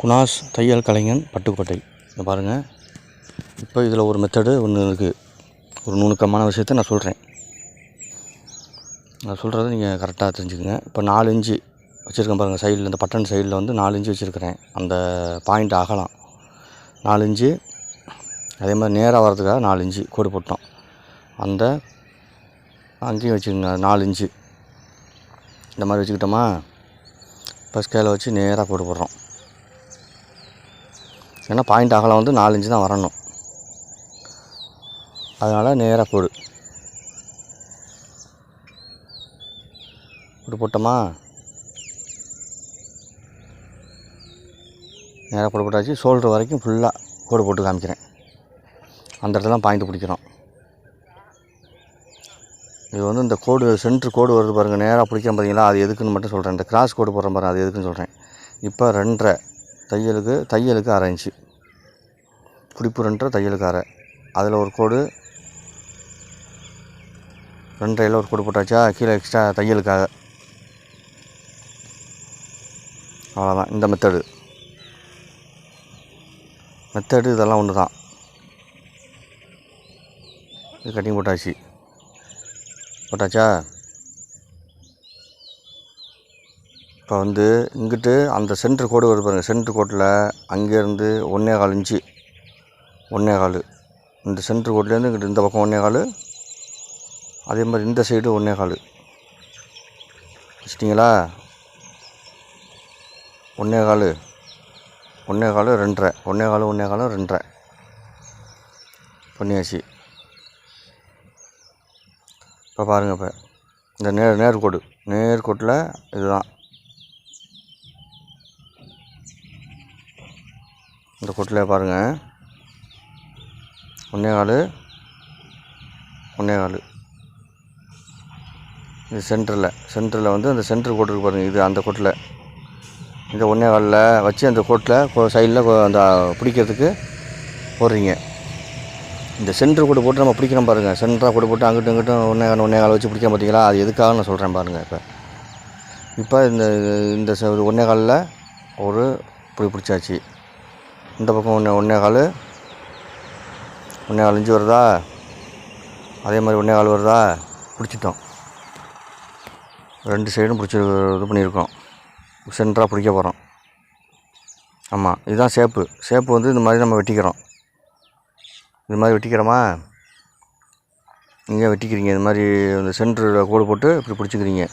குணாஸ் தையல் கலைஞன் பட்டுக்கோட்டை. இதை பாருங்கள் இப்போ இதில் ஒரு மெத்தடு ஒன்று இருக்குது ஒரு நுணுக்கமான விஷயத்தை நான் சொல்கிறேன் நான் சொல்கிறத நீங்கள் கரெக்டாக தெரிஞ்சுக்கோங்க. இப்போ நாலு இன்ச்சு வச்சுருக்கேன் பாருங்கள் சைடில் இந்த பட்டன் சைடில் வந்து நாலு இன்ச்சு வச்சுருக்கிறேன். அந்த பாயிண்ட் அகலம் நாலு இன்ச்சு. அதே மாதிரி நேராக வர்றதுக்காக நாலு இன்ச்சு கோடு போட்டோம். அந்த அங்கேயும் வச்சுக்கோங்க. நாலு இன்ச்சு. இந்த மாதிரி வச்சுக்கிட்டோமா? இப்போ ஸ்கேலை வச்சு நேராக கோடு போடுறோம். ஏன்னா பாயிண்ட் அகலம் வந்து நாலு இன்ச்சு தான் வரணும். அதனால் நேராக போடு. இப்படி போட்டோமா? நேராக போட்டு போட்டாச்சு. ஷோல்டர் வரைக்கும் ஃபுல்லாக கோடு போட்டு காமிக்கிறேன். அந்த இடத்துல பாயிண்ட் பிடிக்கிறோம். இது வந்து இந்த கோடு சென்ட்ரு கோடு வருது பாருங்கள் நேராக பிடிக்காம பார்த்தீங்களா அது எதுக்குன்னு மட்டும் சொல்கிறேன் இந்த கிராஸ் கோடு போடுறேன் பாருங்கள் அது எதுக்குன்னு சொல்கிறேன் இப்போ ரெண்டரை. தையலுக்கு தையலுக்கு அரை இன்ச்சு. பிடிப்பு ரெண்டரை தையலுக்கு அரை. அதில் ஒரு கோடு ரெண்டரையில் ஒரு கோடு போட்டாச்சா கீழே எக்ஸ்ட்ரா தையலுக்காக. அவ்வளோதான் இந்த மெத்தடு மெத்தடு இதெல்லாம் ஒன்று தான் இது கட்டிங் போட்டாச்சு. போட்டாச்சா? இப்போ வந்து இங்கிட்டு அந்த சென்டர் கோடு வருது பாருங்கள் சென்டர் கோட்டில் அங்கேருந்து ஒன்றே கால் இன்ச்சு. ஒன்றே கால். இந்த சென்டர் கோட்லேருந்து இங்கிட்டு இந்த பக்கம் ஒன்றே கால். அதே மாதிரி இந்த சைடு ஒன்றே கால். வச்சிட்டிங்களா? ஒன்றே கால். ஒன்றே கால் ரெண்டரை. ஒன்றே கால் ஒன்றே கால் ரெண்டரை. பண்ணியாச்சு. இப்போ பாருங்கள் இப்போ. இந்த நேர் நேர்கோடு நேர்கோட்டில் இதுதான். இந்த கோட்டில் பாருங்கள் ஒன்றே கால். ஒன்றே கால். இது சென்டரில். சென்டரில் வந்து அந்த சென்டர் கோட்டு இருக்கு பாருங்கள் இது அந்த கோட்டில். இந்த ஒன்றே காலில் வச்சு அந்த கோட்டில் சைடில் அந்த பிடிக்கிறதுக்கு போடுறீங்க. இந்த சென்டர் கூட போட்டு நம்ம பிடிக்கிறோம் பாருங்கள் சென்டராக கூட போட்டு அங்கிட்டும் இங்கிட்டும் ஒன்றே கால் ஒன்றே கால் வச்சு பிடிக்க பார்த்தீங்களா அது எதுக்காக நான் சொல்கிறேன் பாருங்கள் இப்போ. இப்போ இந்த இந்த ஒன்றே காலில் ஒரு இப்படி பிடிச்சாச்சு. இந்த பக்கம் ஒன்று ஒன்றே கால். ஒன்றே கால் அஞ்சு வருதா? அதே மாதிரி ஒன்றே கால் வருதா? பிடிச்சிட்டோம். ரெண்டு சைடும் பிடிச்சி இது பண்ணியிருக்கோம். சென்டராக பிடிக்க போகிறோம் ஆமாம் இதுதான் ஷேப்பு ஷேப்பு வந்து இந்த மாதிரி நம்ம வெட்டிக்கிறோம். இது மாதிரி வெட்டிக்கிறோமா? இங்கே வெட்டிக்கிறீங்க. இது மாதிரி அந்த சென்டரில் கோடு போட்டு இப்படி பிடிச்சிக்கிறீங்க.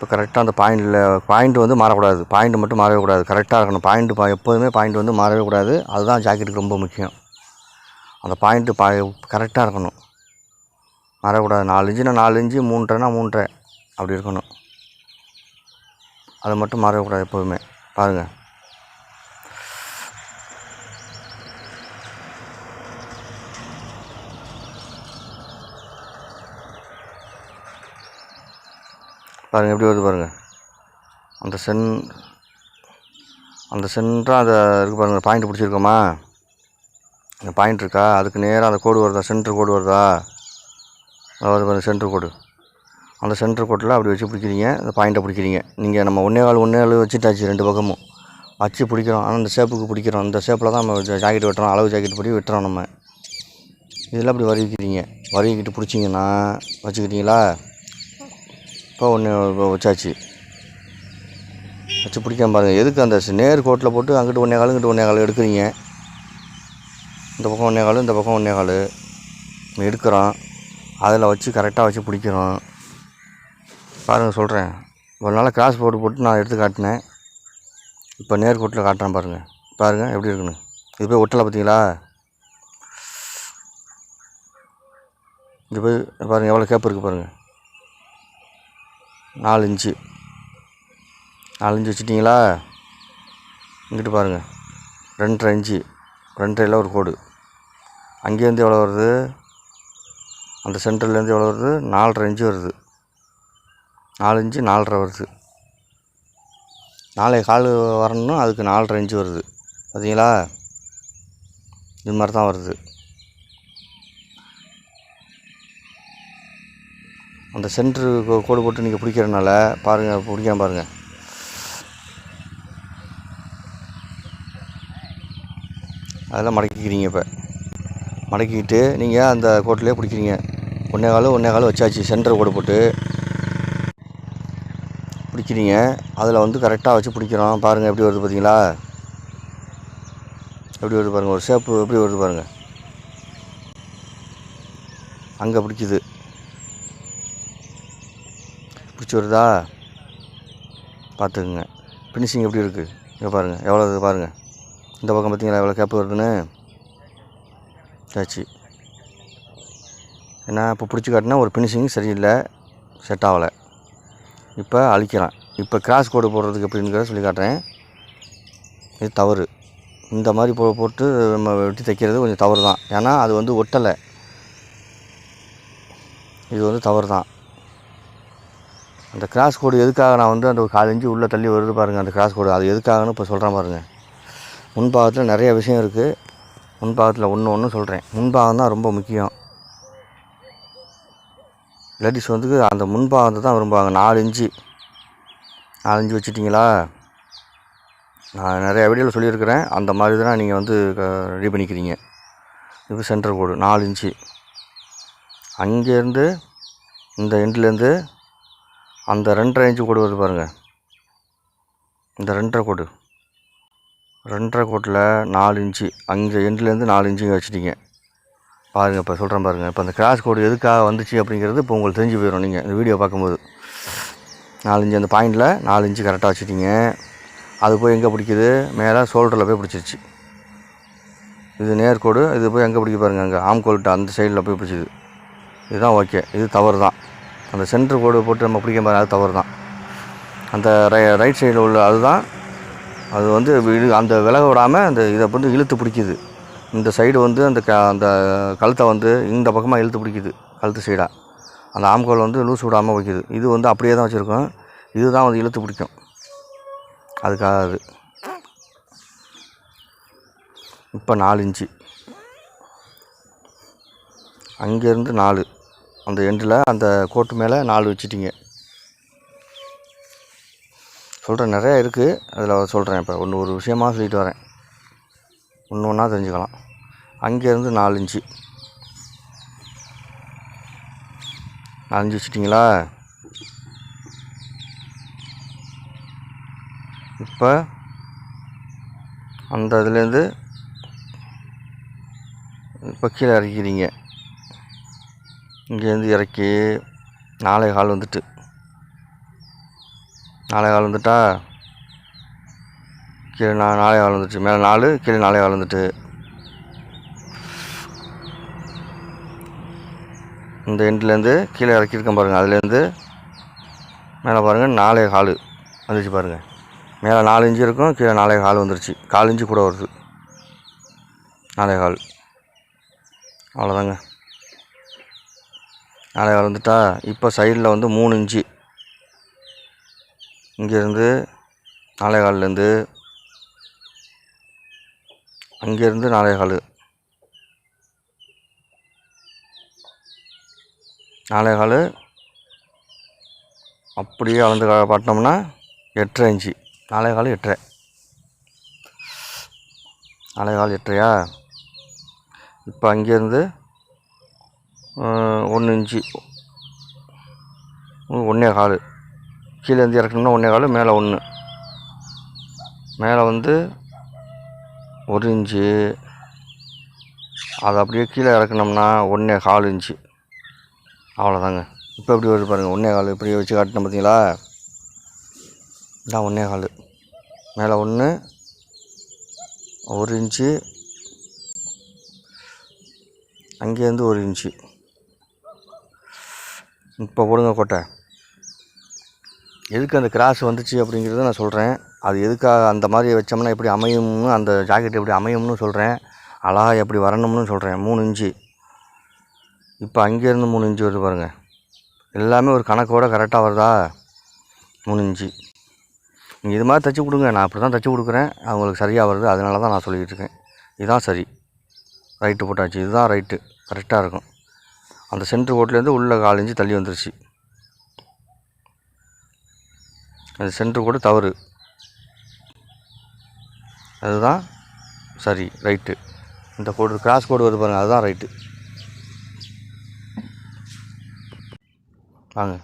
இப்போ கரெக்டாக அந்த பாயிண்டில் பாயிண்ட் வந்து மாறக்கூடாது. பாயிண்ட் மட்டும் மாறவே கூடாது. கரெக்டாக இருக்கணும். பாயிண்ட் பா எப்போதுமே பாயிண்ட் வந்து மாறவே கூடாது. அதுதான் ஜாக்கெட்டுக்கு ரொம்ப முக்கியம். அந்த பாயிண்ட்டு பா கரெக்டாக இருக்கணும். மாறக்கூடாது. நாலு இன்ச்சுனா நாலு இன்ச்சு மூன்றரைனா மூன்றரை. அப்படி இருக்கணும். அது மட்டும் மாறவே கூடாது எப்போதுமே. பாருங்கள் பாருங்கள் எப்படி வருது பாருங்கள் அந்த சென் அந்த சென்டராக அந்த இருக்குது பாருங்கள் பாயிண்ட் பிடிச்சிருக்கோமா? அந்த பாயிண்ட் இருக்கா? அதுக்கு நேராக அந்த கோடு வருதா? சென்ட்ரு கோடு வருதா? அது பாருங்கள் சென்ட்ரு கோடு அந்த சென்டர் கோட்டில் அப்படி வச்சு பிடிக்கிறீங்க அந்த பாயிண்ட்டை பிடிக்கிறீங்க. நீங்கள் நம்ம ஒன்றே கால் ஒன்றே கால் வச்சுட்டாச்சு ரெண்டு பக்கமும். வச்சு பிடிக்கிறோம் ஆனால் அந்த ஷேப்புக்கு பிடிக்கிறோம். அந்த ஷேப்பில் தான் நம்ம ஜாக்கெட் வெட்டுறோம் அளவு ஜாக்கெட் படி வெட்டுறோம் நம்ம. இதெல்லாம் அப்படி வருவிக்கிறீங்க. வருவிக்கிட்டு பிடிச்சிங்கன்னா வச்சுக்கிட்டீங்களா? இப்போ ஒன்று வச்சாச்சு. வச்சு பிடிக்காம பாருங்கள் எதுக்கு அந்த நேர் கோட்டில் போட்டு அங்கிட்டு ஒன்றே கால் இங்கிட்டு ஒன்றே கால் எடுக்கிறீங்க? இந்த பக்கம் ஒன்றே கால் இந்த பக்கம் ஒன்றே கால். எடுக்கிறோம் அதில் வச்சு கரெக்டாக வச்சு பிடிக்கிறோம் பாருங்கள் சொல்கிறேன் ஒரு நாள் கிராஸ் போட்டு போட்டு நான் எடுத்து காட்டினேன். இப்போ நேர்கோட்டில் காட்டுறேன் பாருங்கள் பாருங்கள் எப்படி இருக்குன்னு. இது போய் ஒட்டலை பார்த்தீங்களா? இது போய் பாருங்கள் எவ்வளோ கேப் இருக்குது பாருங்கள் நாலு இன்ச்சு நாலு இன்ச்சு வச்சுட்டிங்களா? இங்கிட்டு பாருங்கள் ரெண்டரை இன்ச்சு. ரெண்டரையில் ஒரு கோடு. அங்கேருந்து எவ்வளோ வருது? அந்த சென்டர்லேருந்து எவ்வளோ வருது? நாலரை இன்ச்சு வருது. நாலு இன்ச்சு நாலரை வருது. நாளை கால் வரணும்னா அதுக்கு நாலரை இன்ச்சு வருது. பார்த்தீங்களா? இது மாதிரி தான் வருது. அந்த சென்ட்ரு கோடு போட்டு நீங்கள் பிடிக்கிறனால பாருங்கள் பிடிக்காம பாருங்கள் அதெல்லாம் மடக்கிக்கிறீங்க இப்போ. மடக்கிக்கிட்டு நீங்கள் அந்த கோட்டிலே பிடிக்கிறீங்க. ஒன்றே காலம் ஒன்றே காலம் வச்சாச்சு சென்டர் கோடு போட்டு. பிடிக்கிறீங்க. அதில் வந்து கரெக்டாக வச்சு பிடிக்கிறோம். பாருங்கள் எப்படி வருது பார்த்தீங்களா எப்படி வருது பாருங்கள் ஒரு ஷேப்பு எப்படி வருது பாருங்கள் அங்கே பிடிக்குது. பிடிச்சி வருதா பார்த்துக்குங்க. ஃபினிஷிங் எப்படி இருக்குது இங்கே பாருங்கள் எவ்வளோ இது பாருங்கள் இந்த பக்கம் பார்த்தீங்களா? எவ்வளோ கேப்பு வருதுன்னு? சாச்சு ஏன்னா இப்போ பிடிச்சி காட்டினா ஒரு ஃபினிஷிங் சரியில்லை. செட் ஆகலை. இப்போ அழிக்கலாம். இப்போ கிராஸ் கோடு போடுறதுக்கு எப்படிங்கிறத சொல்லி காட்டுறேன். இது தவறு. இந்த மாதிரி போ போட்டு நம்ம வெட்டி தைக்கிறது கொஞ்சம் தவறு தான் ஏன்னா அது வந்து ஒட்டலை. இது வந்து தவறு தான் அந்த கிராஸ் கோடு எதுக்காக நான் வந்து அந்த ஒரு கால் இன்ச்சு உள்ளே தள்ளி வருது பாருங்கள் அந்த கிராஸ் கோடு அது எதுக்காகன்னு இப்போ சொல்கிறேன் பாருங்கள் முன்பாகத்தில் நிறைய விஷயம் இருக்குது முன்பாகத்தில் ஒன்று ஒன்று சொல்கிறேன் முன்பாகம் தான் ரொம்ப முக்கியம். லேடிஸ் வந்து அந்த முன்பாகத்தை தான் விரும்புவாங்க. நாலு இன்ச்சு. நாலு இன்ச்சு வச்சுட்டிங்களா? நான் நிறைய வீடியோவில் சொல்லியிருக்கிறேன். அந்த மாதிரி தான் நீங்கள் வந்து ரெடி பண்ணிக்கிறீங்க. இது சென்டர் கோடு நாலு இன்ச்சு. அங்கேருந்து இந்த எண்ட்லேருந்து அந்த ரெண்டரை இன்ச்சு கோடு வருது பாருங்கள் இந்த ரெண்டரை கோடு. ரெண்டரை கோட்டில் நாலு இன்ச்சு அஞ்சு எண்ட்லேருந்து நாலு இன்ச்சு வச்சுட்டீங்க. பாருங்கள் இப்போ சொல்கிறேன் பாருங்கள் இப்போ அந்த கிராஸ் கோடு எதுக்காக வந்துச்சு அப்படிங்கிறது இப்போ உங்களுக்கு தெரிஞ்சு போயிடும் நீங்கள் இந்த வீடியோ பார்க்கும்போது. நாலு இன்ச்சு அந்த பாயிண்டில் நாலு இன்ச்சு கரெக்டாக வச்சுட்டீங்க. அது போய் எங்கே பிடிக்குது? மேலே ஷோல்டரில் போய் பிடிச்சிருச்சு. இது நேர்கோடு இது போய் எங்கே பிடிக்க பாருங்கள் அங்கே. ஆம்கோல்கிட்ட அந்த சைடில் போய் பிடிச்சிது இதுதான் ஓகே இது தவறு தான் அந்த சென்டர் கோடு போட்டு நம்ம பிடிக்க மாதிரி அது தவறு தான். அந்த ரை ரைட் சைடில் உள்ள அதுதான். அது வந்து அந்த விலக விடாமல் அந்த இதை வந்து இழுத்து பிடிக்குது. இந்த சைடு வந்து அந்த க அந்த கழுத்தை வந்து இந்த பக்கமாக இழுத்து பிடிக்குது கழுத்து சைடாக அந்த ஆம்கோல் வந்து லூஸ் விடாமல் வைக்குது. இது வந்து அப்படியே தான் வச்சுருக்கோம். இதுதான் வந்து இழுத்து பிடிக்கும். அதுக்காக அது. இப்போ நாலு இன்ச்சு. அங்கேருந்து நாலு. அந்த எண்டில் அந்த கோட்டு மேலே நாலு வச்சுட்டிங்க. சொல்கிறேன் நிறையா இருக்குது அதில் சொல்கிறேன் இப்போ. ஒன்று ஒரு விஷயமாக சொல்லிட்டு வரேன். ஒன்று ஒன்றா தெரிஞ்சுக்கலாம். அங்கேருந்து நாலு இன்ச்சு. நாலஞ்சு வச்சுட்டிங்களா? இப்போ அந்த இதுலேருந்து இப்போ கீழே இறக்கிறீங்க இங்கேருந்து இறக்கி நாலே கால் வந்துட்டு. நாளை கால் வந்துட்டா கீழே நா நாலே கால் வந்துட்டு. மேலே நாலு கீழே நாளை கால் வந்துட்டு. இந்த எண்ட்லேருந்து கீழே இறக்கியிருக்கேன் பாருங்கள் அதுலேருந்து மேலே பாருங்கள் நாலே கால் வந்துச்சு பாருங்கள் மேலே நாலு இஞ்சு இருக்கும் கீழே நாலே கால் வந்துருச்சு. கால் இஞ்சு கூட வருது. நாலே கால். அவ்வளோதாங்க. நாலே கால் இப்போ சைடில் வந்து மூணு இன்ச்சு. இங்கேருந்து நாலே கால்லேருந்து அங்கேருந்து நாலே கால் நாலே கால் அப்படியே அளந்து கா- பார்த்தோம்னா எட்டரை இன்ச்சு. நாலே கால் எட்டரை. நாலே கால் எட்டரையா? இப்போ அங்கேருந்து ஒன்று இன்ச்சு. ஒன்றே கால். கீழேருந்து இறக்கணும்னா ஒன்றே கால் மேலே ஒன்று மேலே வந்து ஒரு இன்ச்சு. அதை அப்படியே கீழே இறக்கணும்னா ஒன்றே கால் இன்ச்சு. அவ்வளோதாங்க. இப்போ எப்படி வருது பாருங்கள் ஒன்றே கால் இப்படி வச்சு காட்டினோம் பார்த்தீங்களா? இதான் ஒன்றே கால். மேலே ஒன்று ஒரு இன்ச்சு. அங்கேருந்து ஒரு இன்ச்சு. இப்போ போடுங்க கோட்டை. எதுக்கு அந்த கிராஸ் வந்துச்சு அப்படிங்கிறத நான் சொல்கிறேன் அது எதுக்காக அந்த மாதிரி வச்சோம்னா எப்படி அமையும்னு அந்த ஜாக்கெட் எப்படி அமையும்னு சொல்கிறேன் அழகாக எப்படி வரணும்னு சொல்கிறேன் மூணு இன்ச்சு. இப்போ அங்கேருந்து மூணு இன்ச்சு வருது பாருங்கள் எல்லாமே ஒரு கணக்கோட கரெக்டாக வருதா? மூணு இன்ச்சு. நீங்கள் இது மாதிரி தைச்சி கொடுங்க. நான் அப்படி தான் தைச்சி கொடுக்குறேன். அவங்களுக்கு சரியாக வருது. அதனால தான் நான் சொல்லிக்கிட்டு இருக்கேன். இதுதான் சரி. ரைட்டு போட்டாச்சு. இதுதான் ரைட்டு கரெக்டாக இருக்கும். அந்த சென்ட்ரு கோட்லேருந்து உள்ளே கால் இன்ச்சு தள்ளி வந்துருச்சு. அந்த சென்ட்ரு கோடு தவறு. அதுதான் சரி ரைட்டு. இந்த கோடு கிராஸ் கோடு வருது பாருங்கள் அதுதான் ரைட்டு. வாங்க.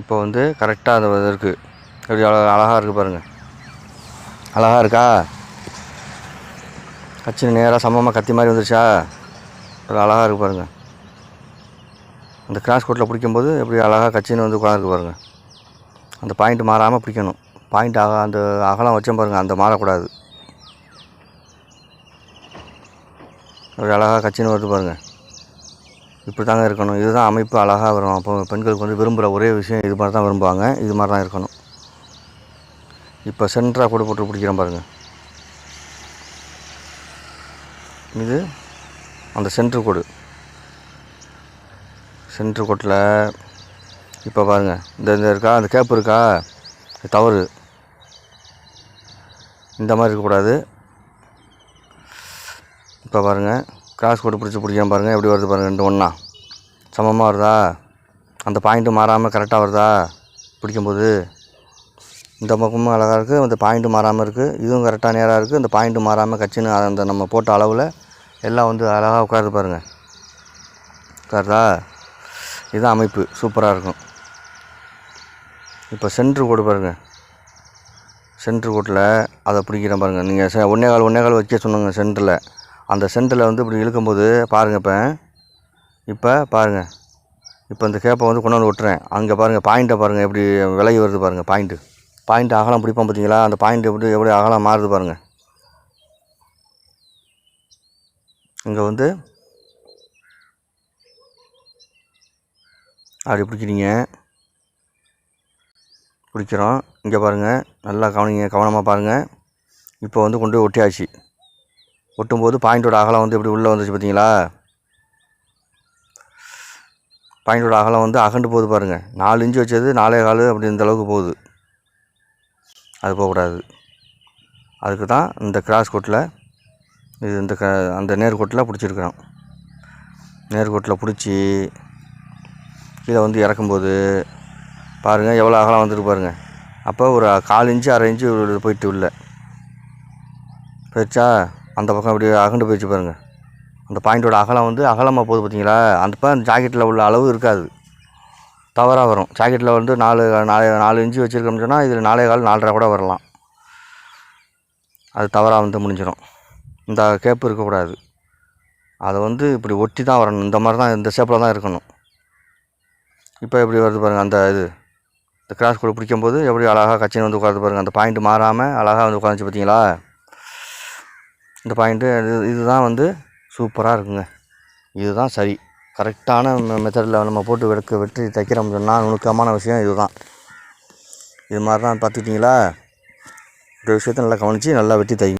இப்போ வந்து கரெக்டாக அந்த இருக்குது எப்படி அழகாக இருக்குது பாருங்கள் அழகாக இருக்கா? கட்சி நேராக சமமாக கத்தி மாதிரி வந்துருச்சா? ஒரு அழகாக இருக்குது பாருங்கள் அந்த கிராஸ் கோட்டில் பிடிக்கும்போது எப்படி அழகாக கச்சின்னு வந்து உட்காந்துருக்கு பாருங்கள் அந்த பாயிண்ட் மாறாமல் பிடிக்கணும். பாயிண்ட் ஆக அந்த அகலம் வச்சோம் பாருங்கள் அந்த மாறக்கூடாது. ஒரு அழகாக கச்சின்னு வருது பாருங்கள் இப்படி தாங்க இருக்கணும். இதுதான் அமைப்பு அழகாக வரும். அப்போ பெண்களுக்கு வந்து விரும்புகிற ஒரே விஷயம் இது மாதிரி தான் விரும்புவாங்க. இது மாதிரி தான் இருக்கணும். இப்போ சென்டராக கூட போட்டு பிடிக்கிறேன் பாருங்கள் இது அந்த சென்ட்ரு கோடு. சென்ட்ரு கோட்டில் இப்போ பாருங்கள் இந்த இந்த இருக்கா? அந்த கேப் இருக்கா? தவறு. இந்த மாதிரி இருக்கக்கூடாது. இப்போ பாருங்கள் கிராஸ் கோடு பிடிச்சி பிடிக்காம பாருங்கள் எப்படி வருது பாருங்கள் ரெண்டு ஒன்றா. சமமாக வருதா? அந்த பாயிண்ட்டு மாறாமல் கரெக்டாக வருதா? பிடிக்கும்போது. இந்த பக்கமும் அழகாக இருக்குது அந்த பாயிண்ட்டு மாறாமல் இருக்குது இதுவும் கரெக்டாக நேராக இருக்குது இந்த பாயிண்ட்டு மாறாமல் கட்சின்னு அந்த நம்ம போட்ட அளவில் எல்லாம் வந்து அழகாக உட்காருது பாருங்கள் உட்காருதா? இதுதான் அமைப்பு. சூப்பராக இருக்கும். இப்போ சென்ட்ரு கோடு பாருங்கள் சென்ட்ரு கோட்டில் அதை பிடிக்கிறேன் பாருங்கள் நீங்கள் செ ஒன்றே கால் ஒன்றே கால் வைக்க சொன்னாங்க சென்டரில் அந்த சென்டரில் வந்து இப்படி இழுக்கும்போது பாருங்கள் இப்போ. இப்போ பாருங்கள் இப்போ இந்த கேப்பை வந்து கொண்டாந்து விட்டுறேன் அங்கே பாருங்கள் பாயிண்ட்டை பாருங்கள் எப்படி விலகி வருது பாருங்கள் பாயிண்ட்டு பாயிண்ட் அகலம் பிடிப்போம் பார்த்தீங்களா? அந்த பாயிண்ட் எப்படி எப்படி அகலம் மாறுது பாருங்கள் இங்கே வந்து அப்படி பிடிக்கிறீங்க. பிடிக்கிறோம். இங்கே பாருங்கள் நல்லா கவனிங்க கவனமாக பாருங்கள் இப்போ வந்து கொண்டு போய் ஒட்டியாச்சு. ஒட்டும்போது பாயிண்டோட அகலம் வந்து எப்படி உள்ளே வந்துச்சு பார்த்தீங்களா? பாயிண்டோட அகலம் வந்து அகண்டு போகுது பாருங்கள் நாலு இன்ச்சு வச்சது நாலே கால் அப்படி இந்த அளவுக்கு போகுது. அது போகக்கூடாது. அதுக்கு தான் இந்த கிராஸ் கோட்டில் இது இந்த க அந்த நேர்கோட்டில் பிடிச்சிருக்கிறோம் நேர்கோட்டில் பிடிச்சி கீழே வந்து இறக்கும்போது பாருங்கள் எவ்வளோ அகலம் வந்துட்டு பாருங்கள் அப்போ ஒரு கால் இன்ச்சு அரை இன்ச்சு போயிட்டு உள்ள. போயிடுச்சா? அந்த பக்கம் இப்படி அகண்டு போயிடுச்சு பாருங்கள் அந்த பாயிண்டோட அகலம் வந்து அகலமாக போகுது பார்த்தீங்களா? அந்த இப்போ அந்த ஜாக்கெட்டில் உள்ள அளவு இருக்காது. தவறாக வரும். ஜாக்கெட்டில் வந்து நாலு நாலு நாலு இன்ச்சு வச்சுருக்கோம்னு சொன்னால் இதில் நாலே கால் நாலரை கூட வரலாம். அது தவறாக வந்து முடிஞ்சிடும் இந்த கேப்பு இருக்கக்கூடாது அதை வந்து இப்படி ஒட்டி தான் வரணும். இந்த மாதிரி தான் இந்த ஷேப்பில் தான் இருக்கணும். இப்போ எப்படி வருது பாருங்கள் அந்த இது இந்த கிராஸ் கூட பிடிக்கும்போது எப்படி அழகாக கச்சின்னு வந்து உட்காந்து பாருங்கள் அந்த பாயிண்ட் மாறாமல் அழகாக வந்து உட்காந்துச்சு பார்த்தீங்களா இந்த பாயிண்ட்டு இது இதுதான் வந்து சூப்பராக இருக்குங்க. இதுதான் சரி. கரெக்டான மெத்தடில் நம்ம போட்டு வெடுக்க வெட்டி தைக்கிறோம் சொன்னால் நுணுக்கமான விஷயம் இதுதான். இது மாதிரி தான் பார்த்துக்கிட்டிங்களா? இந்த விஷயத்தை நல்லா கவனித்து நல்லா வெட்டி தைங்க